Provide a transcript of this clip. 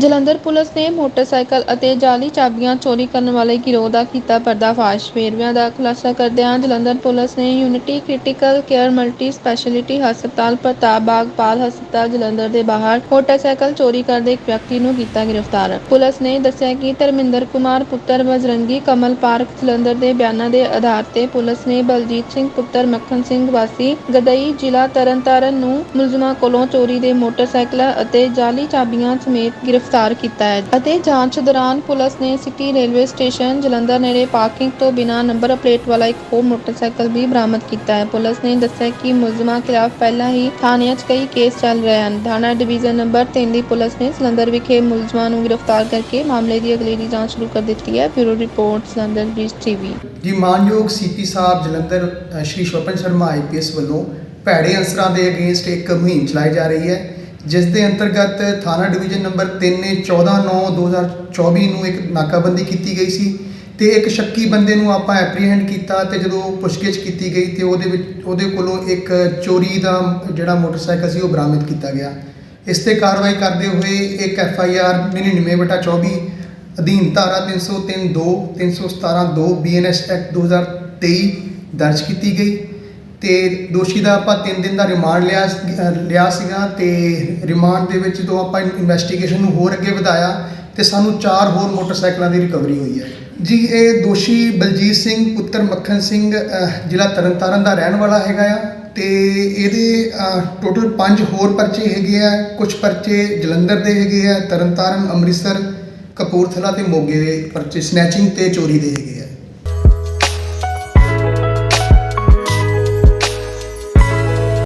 Jalandhar police ਨੇ motorcycle ਅਤੇ ਜਾਲੀ ਚਾਬੀਆਂ ਚੋਰੀ ਕਰਨ ਵਾਲੇ ਗਿਰੋਹ ਦਾ ਕੀਤਾ ਪਰਦਾਫਾਸ਼। ਵੇਰਵਿਆਂ ਦਾ ਖੁਲਾਸਾ ਕਰਦਿਆਂ ਜਲੰਧਰ ਪੁਲਿਸ ਨੇ unity critical care multi speciality ਹਸਪਤਾਲ ਪ੍ਰਤਾਪ ਬਾਗ ਹਸਪਤਾਲ ਜਲੰਧਰ ਦੇ ਬਾਹਰ ਮੋਟਰਸਾਈਕਲ ਚੋਰੀ ਕਰਦੇ ਇੱਕ ਵਿਅਕਤੀ ਨੂੰ ਕੀਤਾ ਗ੍ਰਿਫਤਾਰ। ਪੁਲਿਸ ਨੇ ਦੱਸਿਆ ਕਿ ਧਰਮਿੰਦਰ ਕੁਮਾਰ, ਪੁੱਤਰ ਬਜਰੰਗੀ ਕਮਲ ਪਾਰਕ ਜਲੰਧਰ ਦੇ ਬਿਆਨਾਂ ਦੇ ਆਧਾਰ ਤੇ ਪੁਲਿਸ ਨੇ ਬਲਜੀਤ ਸਿੰਘ, ਪੁੱਤਰ ਮੱਖਣ ਸਿੰਘ ਵਾਸੀ ਗਦਈ ਜ਼ਿਲ੍ਹਾ ਤਰਨਤਾਰਨ ਨੂੰ ਮੁਲਜ਼ਮਾਂ ਕੋਲੋਂ ਚੋਰੀ ਦੇ ਮੋਟਰਸਾਈਕਲਾਂ ਅਤੇ ਜਾਲੀ ਚਾਬੀਆਂ ਸਮੇਤ ਗ੍ਰਿਫਤਾਰ ਕੀਤਾ ਹੈ ਅਤੇ ਜਾਂਚ ਦੌਰਾਨ ਪੁਲਿਸ ਨੇ ਸਿਟੀ ਰੇਲਵੇ ਸਟੇਸ਼ਨ ਜਲੰਧਰ ਨੇੜੇ ਪਾਰਕਿੰਗ ਤੋਂ ਬਿਨਾਂ ਨੰਬਰ ਪਲੇਟ ਵਾਲਾ ਇੱਕ ਹੋਰ ਮੋਟਰਸਾਈਕਲ ਵੀ ਬਰਾਮਦ ਕੀਤਾ ਹੈ। ਪੁਲਿਸ ਨੇ ਦੱਸਿਆ ਕਿ ਮੁਲਜ਼ਮਾਂ ਖਿਲਾਫ ਪਹਿਲਾਂ ਹੀ ਥਾਣਿਆਂ 'ਚ ਕਈ ਕੇਸ ਚੱਲ ਰਹੇ ਹਨ। ਥਾਣਾ ਡਿਵੀਜ਼ਨ ਨੰਬਰ 3 ਦੀ ਪੁਲਿਸ ਨੇ ਜਲੰਧਰ ਵਿਖੇ ਮੁਲਜ਼ਮਾਂ ਨੂੰ ਗ੍ਰਿਫਤਾਰ ਕਰਕੇ ਮਾਮਲੇ ਦੀ ਅਗਲੇਰੀ ਜਾਂਚ ਸ਼ੁਰੂ ਕਰ ਦਿੱਤੀ ਹੈ। Bureau report Jalandhar beach TV. ਜੀ ਮਾਨਯੋਗ ਸੀਪੀ ਸਾਹਿਬ ਜਲੰਧਰ ਅ, ਸ਼੍ਰੀ ਸ਼ੋਪਨ ਸ਼ਰਮਾ ਆਈਪੀਐਸ ਵੱਲੋਂ ਭੈੜੇ ਅਨਸਰਾਂ ਦੇ ਅਗੇਂਸਟ ਇੱਕ ਮੁਹਿੰਮ ਚਲਾਈ ਜਾ ਰਹੀ ਹੈ। ਜਿਸ ਦੇ ਅੰਤਰਗਤ ਥਾਣਾ ਡਿਵੀਜ਼ਨ ਨੰਬਰ 3 ਨੇ 14/9/2024 ਨੂੰ ਇੱਕ ਨਾਕਾਬੰਦੀ ਕੀਤੀ ਗਈ ਸੀ ਤੇ ਇੱਕ ਸ਼ੱਕੀ ਬੰਦੇ ਨੂੰ ਆਪਾਂ ਐਪਰੀਹੈਂਡ ਕੀਤਾ ਤੇ ਜਦੋਂ ਪੁੱਛਗਿੱਛ ਕੀਤੀ ਗਈ ਤੇ ਉਹਦੇ ਵਿੱਚ, ਉਹਦੇ ਕੋਲੋਂ ਇੱਕ ਚੋਰੀ ਦਾ ਜਿਹੜਾ ਮੋਟਰਸਾਈਕਲ ਸੀ ਉਹ ਬਰਾਮਦ ਕੀਤਾ ਗਿਆ। ਇਸ ਤੇ ਕਾਰਵਾਈ ਕਰਦੇ ਹੋਏ ਇੱਕ ਐਫ ਆਈ ਆਰ 99/24 ਅਧੀਨ ਧਾਰਾ 303 2 317 2 ਬੀਐਨਐਸ ਐਕਟ 2023 ਦਰਜ ਕੀਤੀ ਗਈ। ਤੇ ਦੋਸ਼ੀ ਦਾ ਆਪਾਂ 3 ਦਿਨ ਦਾ ਰਿਮਾਂਡ ਲਿਆ ਲਿਆ ਸੀਗਾ ਤੇ ਰਿਮਾਂਡ ਦੇ ਵਿੱਚ ਜਦੋਂ ਆਪਾਂ ਇਨਵੈਸਟੀਗੇਸ਼ਨ ਨੂੰ ਹੋਰ ਅੱਗੇ ਵਧਾਇਆ ਤੇ ਸਾਨੂੰ ਚਾਰ ਹੋਰ ਮੋਟਰਸਾਈਕਲਾਂ ਦੀ ਰਿਕਵਰੀ ਹੋਈ ਹੈ। ਜੀ, ਇਹ ਦੋਸ਼ੀ ਬਲਜੀਤ ਸਿੰਘ, ਪੁੱਤਰ ਮੱਖਣ ਸਿੰਘ ਜ਼ਿਲ੍ਹਾ ਤਰਨਤਾਰਨ ਦਾ ਰਹਿਣ ਵਾਲਾ ਹੈਗਾ ਆ ਤੇ ਇਹਦੇ ਟੋਟਲ 5 ਹੋਰ ਪਰਚੇ ਹੈਗੇ ਆ ਕੁਝ ਪਰਚੇ ਜਲੰਧਰ ਦੇ ਹੈਗੇ ਆ, ਤਰਨਤਾਰਨ, ਅੰਮ੍ਰਿਤਸਰ, ਕਪੂਰਥਲਾ ਤੇ ਮੋਗੇ ਦੇ ਪਰਚੇ ਸਨੈਚਿੰਗ ਤੇ ਚੋਰੀ ਦੇ ਹੈਗੇ ਆ।